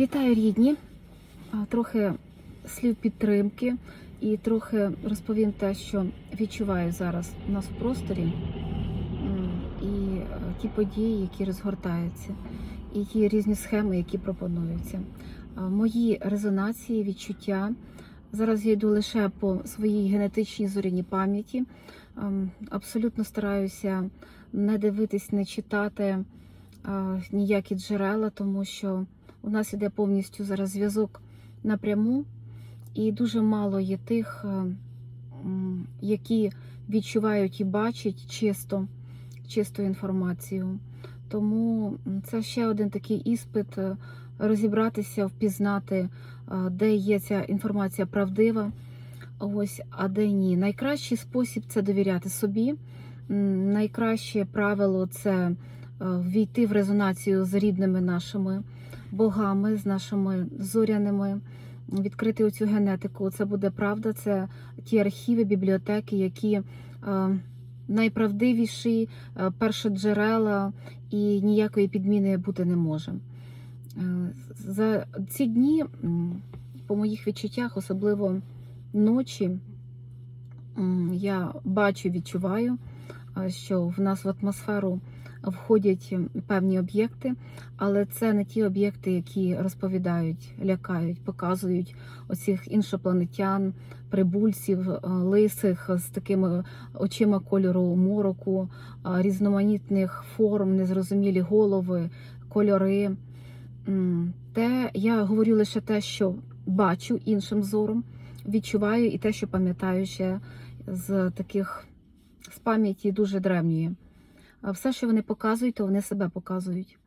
Вітаю рідні. Трохи слів підтримки і трохи розповім те, що відчуваю зараз у нас у просторі, і е, ті події, які розгортаються, і ті різні схеми, які пропонуються. Мої резонації, відчуття. Зараз я йду лише по своїй генетичній зоряній пам'яті. Ем, Абсолютно стараюся не дивитись, не читати ніякі джерела, тому що у нас іде повністю зараз зв'язок напряму, і дуже мало є тих, е, які відчувають і бачать чисто, чисту інформацію. Тому це ще один такий іспит е, розібратися, впізнати, е, де є ця інформація правдива, ось, а де ні. Найкращий спосіб це довіряти собі. Найкраще правило це ввійти в резонацію з рідними нашими богами, з нашими зоряними, відкрити оцю генетику. Це буде правда, це ті архіви, бібліотеки, які е, найправдивіші, е, першоджерела і ніякої підміни бути не може. Е, За ці дні, по моїх відчуттях, особливо ночі, я бачу, відчуваю, що в нас в атмосферу входять певні об'єкти, але це не ті об'єкти, які розповідають, лякають, показують оцих іншопланетян, прибульців, е, лисих з такими очима кольору мороку, е, різноманітних форм, незрозумілі голови, кольори. Те я говорю лише те, що бачу іншим зором, відчуваю і те, що пам'ятаю ще з таких з пам'яті дуже древньої. Все, що вони показують, то вони себе показують.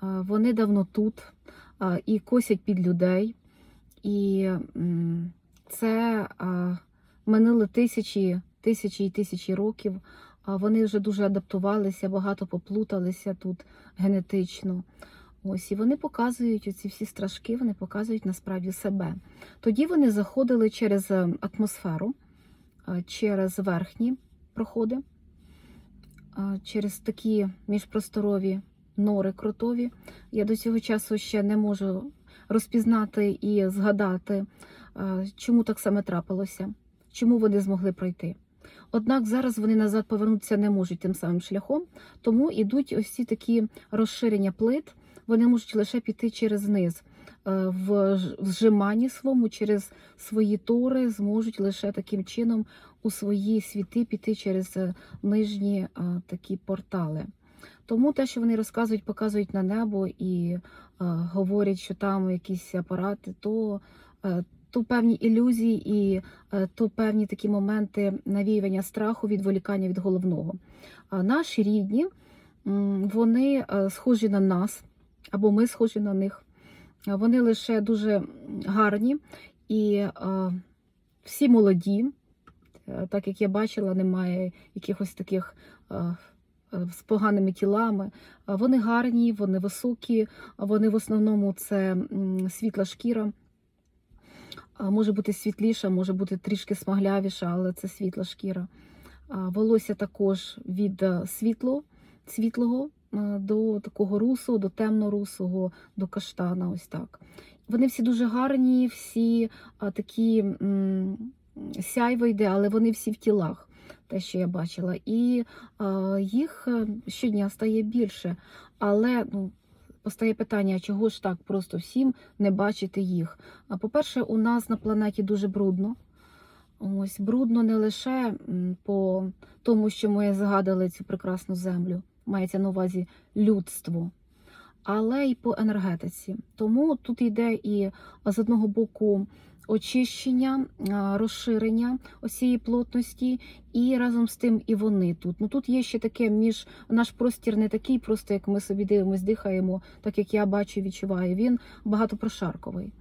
Вони давно тут і косять під людей. І це минули тисячі, тисячі і тисячі років. Вони вже дуже адаптувалися, багато поплуталися тут генетично. Ось і вони показують оці всі страшки, вони показують насправді себе. Тоді вони заходили через е, атмосферу, через верхні проходи, через такі міжпросторові нори кротові. Я до цього часу ще не можу розпізнати і згадати, чому так саме трапилося, чому вони змогли пройти. Однак зараз вони назад повернутися не можуть тим самим шляхом, тому йдуть ось ці такі розширення плит. Вони можуть лише піти через низ. Е, В зжиманні своєму через свої тори зможуть лише таким чином у свої світи піти через е, нижні е, такі портали. Тому те, що вони розказують, показують на небо і говорять, що там якісь апарати, то, то певні ілюзії і то певні такі моменти навіювання страху, відволікання від головного. Наші рідні, вони схожі на нас, або ми схожі на них. Вони лише дуже гарні і е, всі молоді. Е, Так як я бачила, немає якихось таких е, з поганими тілами. Вони гарні, вони високі, вони в основному це світла шкіра. Може бути світліша, може бути трішки смаглявіша, але це світла шкіра. Волосся також від світло, світлого до такого русого, до темно-русого, до каштана. Ось так. Вони всі дуже гарні, всі а, такі сяйво йде, але вони всі в тілах, те, що я бачила. І а, їх е, щодня стає більше. Але ну, постає питання, чого ж так просто всім не бачити їх? А по-перше, у нас на планеті дуже брудно. Ось брудно не лише по тому, що ми згадали цю прекрасну землю, мається на увазі людство, але й по енергетиці. Тому тут йде і з одного боку очищення, розширення осієї плотності, і разом з тим і вони тут. Ну тут є ще таке між наш простір не такий, просто як ми собі дивимося, дихаємо, так як я бачу відчуваю. Він багатопрошарковий.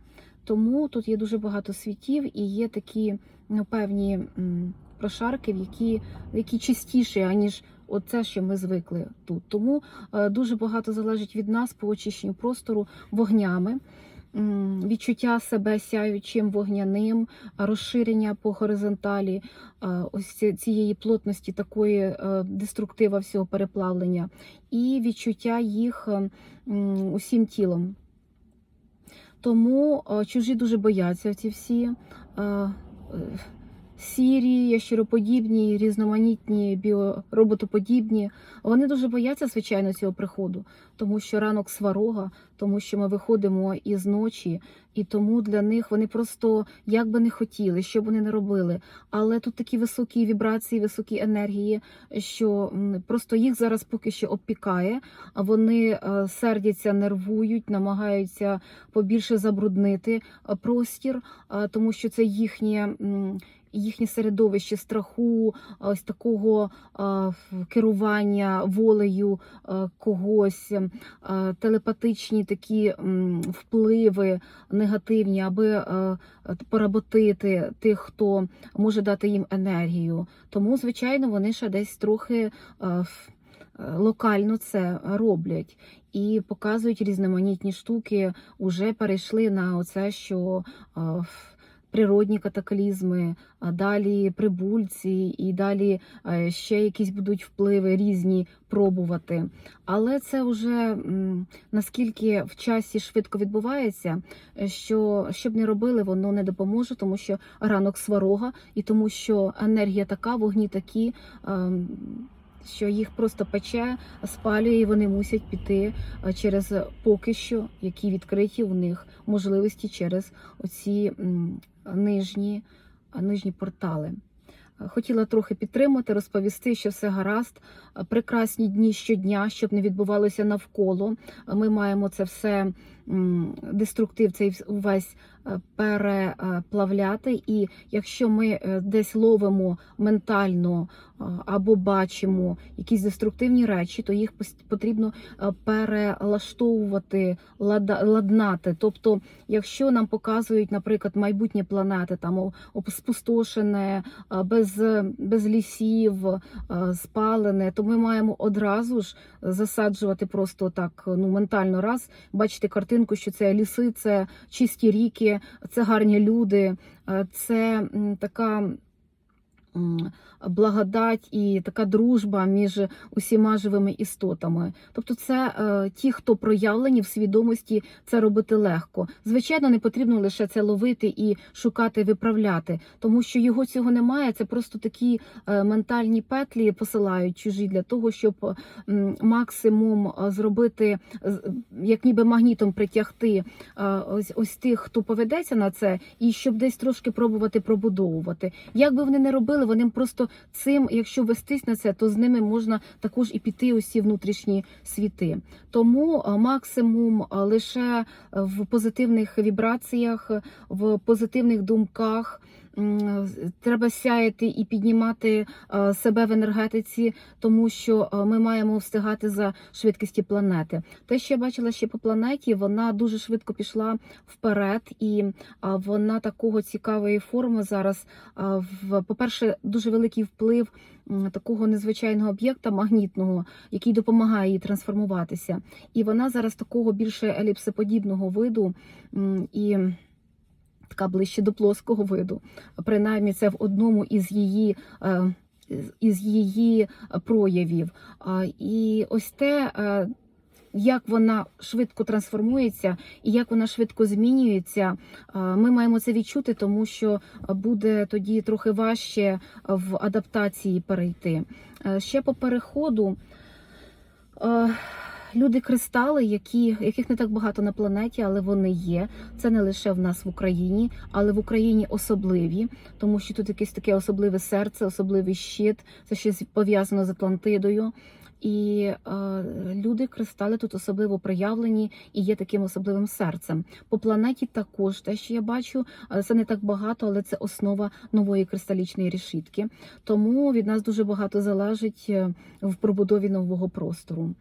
Тому тут є дуже багато світів і є такі ну, певні прошарки, які, які чистіші, аніж оце, що ми звикли тут. Тому е, дуже багато залежить від нас по очищенню простору вогнями. Відчуття себе сяючим вогняним, розширення по горизонталі, е, ось цієї плотності, такої е, деструктива всього переплавлення, і відчуття їх усім тілом. Тому чужі дуже бояться ці всі сірі, ящероподібні, різноманітні, біороботоподібні. Вони дуже бояться, звичайно, цього приходу, тому що ранок сварога, тому що ми виходимо із ночі, і тому для них вони просто як би не хотіли, що б вони не робили. Але тут такі високі вібрації, високі енергії, що просто їх зараз поки що обпікає. а Вони е, сердяться, нервують, намагаються побільше забруднити е, простір, е, тому що це їхнє. Їхнє середовище страху, ось такого керування волею когось, е, телепатичні такі впливи негативні, аби е, поработити тих, хто може дати їм енергію. Тому, звичайно, вони ще десь трохи е, е, локально це роблять і показують різноманітні штуки. Уже перейшли на оце, що природні катаклізми, а далі прибульці, і далі е, ще якісь будуть впливи різні пробувати. Але це вже наскільки в часі швидко відбувається, е, що щоб не робили, воно не допоможе, тому що ранок сварога, і тому що енергія така, вогні такі. Що їх просто пече, спалює, і вони мусять піти е, через поки що, які відкриті у них можливості через оці нижні, нижні портали. Е, Хотіла трохи підтримати, розповісти, що все гаразд. Е, Прекрасні дні щодня, щоб не відбувалося навколо. Е, Ми маємо це все деструктив, цей увесь е, переплавляти. І якщо ми е, десь ловимо ментально е, або бачимо якісь деструктивні речі, то їх потрібно е, перелаштовувати, ладнати. Тобто, якщо нам показують, наприклад, майбутнє планети, там спустошене, е, без, без лісів, е, спалене, то ми маємо одразу ж засаджувати просто так ну ментально раз, бачити картинку, що це ліси, це чисті ріки, це гарні люди, е, це така. Благодать і така дружба між усіма живими істотами. Тобто, це е, ті, хто проявлені в свідомості, це робити легко. Звичайно, не потрібно лише це ловити і шукати, виправляти, тому що його цього немає. Це просто такі е, ментальні петлі посилають чужі для того, щоб м, максимум е, зробити, з- як ніби магнітом притягти е, ось ось тих, хто поведеться на це, і щоб десь трошки пробувати пробудовувати. Як би вони не робили, вони просто цим, якщо вестись на це, то з ними можна також і піти усі внутрішні світи. Тому е, максимум е, лише в позитивних вібраціях, в позитивних думках. Треба сяяти і піднімати е, себе в енергетиці, тому що е, ми маємо встигати за швидкості планети. Те, що я бачила ще по планеті, вона дуже швидко пішла вперед, і а, вона такого цікавої форми зараз. В по-перше, дуже великий вплив такого незвичайного об'єкта магнітного, який допомагає їй трансформуватися. І вона зараз такого більше еліпсиподібного виду і. Така ближче до плоского виду. Принаймні, це в одному із її, е, із її проявів. І ось те, е, як вона швидко трансформується і як вона швидко змінюється, е, ми маємо це відчути, тому що буде тоді трохи важче в адаптації перейти. Ще по переходу. Е, Люди кристали, які, яких не так багато на планеті, але вони є. Це не лише в нас в Україні, але в Україні особливі, тому що тут якесь таке особливе серце, особливий щит. Це щось пов'язано з Атлантидою. І е, люди кристали тут особливо проявлені і є таким особливим серцем. По планеті також те, що я бачу, е, це не так багато, але це основа нової кристалічної решітки. Тому від нас дуже багато залежить е, в пробудові нового простору.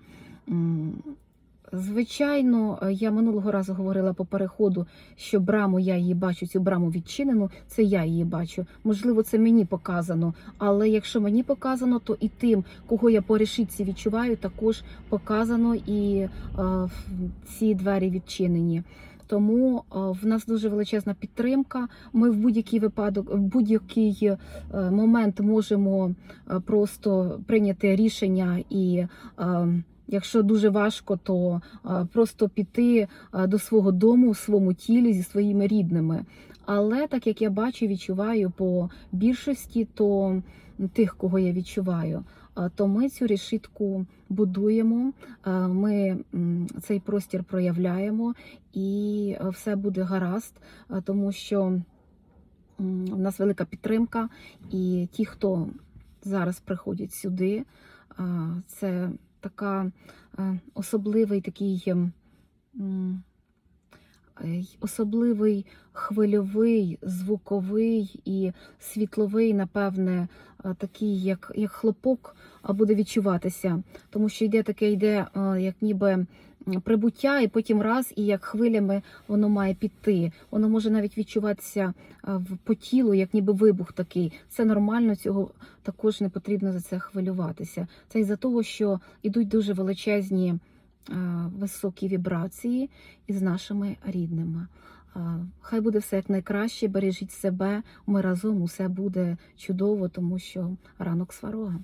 Звичайно, е, я минулого разу говорила по переходу, що браму я її бачу, цю браму відчинену, це я її бачу. Можливо, це мені показано. Але якщо мені показано, то і тим, кого я по решітці відчуваю, також показано і е, ці двері відчинені. Тому е, в нас дуже величезна підтримка. Ми в будь-який випадок, в будь-який е, момент можемо просто прийняти рішення і. е, Якщо дуже важко, то просто піти до свого дому в своєму тілі зі своїми рідними. Але так як я бачу, відчуваю по більшості, то тих, кого я відчуваю, то ми цю решітку будуємо, ми цей простір проявляємо, і все буде гаразд, тому що в нас велика підтримка, і ті, хто зараз приходять сюди, це така е, особливий такий. ем, Особливий хвильовий, звуковий і світловий, напевне, е, такий, як, як хлопок, буде відчуватися, тому що йде таке, йде, е, як ніби прибуття, і потім раз, і як хвилями воно має піти. Воно може навіть відчуватися е, по тілу, як ніби вибух такий. Це нормально, цього також не потрібно за це хвилюватися. Це із-за того, що йдуть дуже величезні е, високі вібрації із нашими рідними. Е, Хай буде все як найкраще, бережіть себе. Ми разом усе буде чудово, тому що ранок сварога.